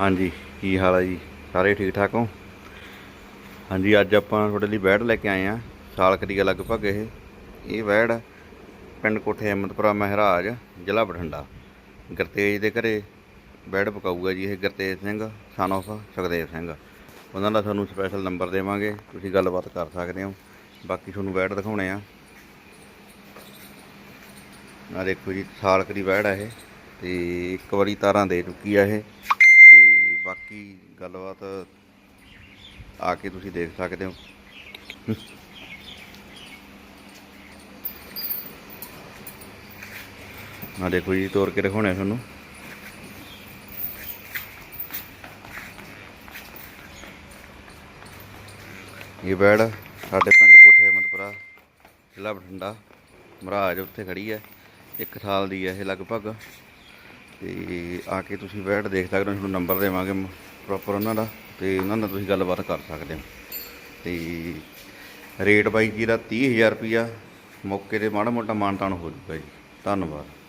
ਹਾਂਜੀ, ਕੀ ਹਾਲ ਹੈ ਜੀ? ਸਾਰੇ ਠੀਕ ਠਾਕ ਹੋ? ਹਾਂਜੀ, ਅੱਜ ਆਪਾਂ ਤੁਹਾਡੇ ਲਈ ਬੈੜ ਲੈ ਕੇ ਆਏ ਆ ਸਾਲਕ ਦੀ ਲਗਭਗ ਇਹ। ਇਹ ਬੈੜ ਪਿੰਡ ਕੋਠੇ ਅਹਿਮਦਪੁਰਾ ਮਹਿਰਾਜ, ਜ਼ਿਲ੍ਹਾ ਬਠਿੰਡਾ। ਗੁਰਤੇਜ ਦੇ ਘਰੇ ਬੈੜ ਪਕਾਊਗਾ ਜੀ ਇਹ ਗੁਰਤੇਜ ਸਿੰਘ ਸਨ of ਸੁਖਦੇਵ ਸਿੰਘ। ਉਹਨਾਂ ਦਾ ਤੁਹਾਨੂੰ ਸਪੈਸ਼ਲ ਨੰਬਰ ਦੇਵਾਂਗੇ, ਤੁਸੀਂ ਗੱਲਬਾਤ ਕਰ ਸਕਦੇ ਹੋ। ਬਾਕੀ ਤੁਹਾਨੂੰ ਬੈੜ ਦਿਖਾਉਣੇ ਆ। ਆ ਦੇਖੋ ਜੀ ਸਾਲਕ ਦੀ ਬੈੜ ਆ ਇਹ, ਤੇ ਇੱਕ ਵਾਰੀ ਤਾਰਾਂ ਦੇ ਚੁੱਕੀ ਆ ਇਹ। ਬਾਕੀ ਗੱਲਬਾਤ ਆ ਕੇ ਤੁਸੀਂ ਦੇਖ ਸਕਦੇ ਹੋ। ਆ ਦੇਖੋ ਜੀ ਤੋੜ ਕੇ ਦਿਖਾਉਣੇ ਤੁਹਾਨੂੰ। ਇਹ ਬੈੜ ਸਾਡੇ ਪਿੰਡ ਕੋਠੇ ਅਹਿਮਦਪੁਰਾ, ਜ਼ਿਲ੍ਹਾ ਬਠਿੰਡਾ, ਮਹਾਰਾਜ ਉੱਥੇ ਖੜੀ ਹੈ। ਇੱਕ ਸਾਲ ਦੀ ਹੈ ਇਹ ਲਗਭਗ। ਤੇ ਆ ਕੇ ਤੁਸੀਂ ਬੈਠ ਦੇਖ ਸਕਦੇ ਹੋ ਤੁਹਾਨੂੰ ਨੰਬਰ ਦੇਵਾਂਗੇ ਪ੍ਰੋਪਰ ਉਹਨਾਂ ਦਾ, ਤੇ ਉਹਨਾਂ ਨਾਲ ਤੁਸੀਂ ਗੱਲਬਾਤ ਕਰ ਸਕਦੇ ਹੋ। ਤੇ ਰੇਟ ਬਾਈ ਜੀ ਦਾ 30000 ਰੁਪਿਆ ਮੌਕੇ ਤੇ ਮਾੜਾ ਮੋਟਾ ਮਾਨਤਾਨ ਹੋ ਜੂਗਾ ਜੀ। ਧੰਨਵਾਦ।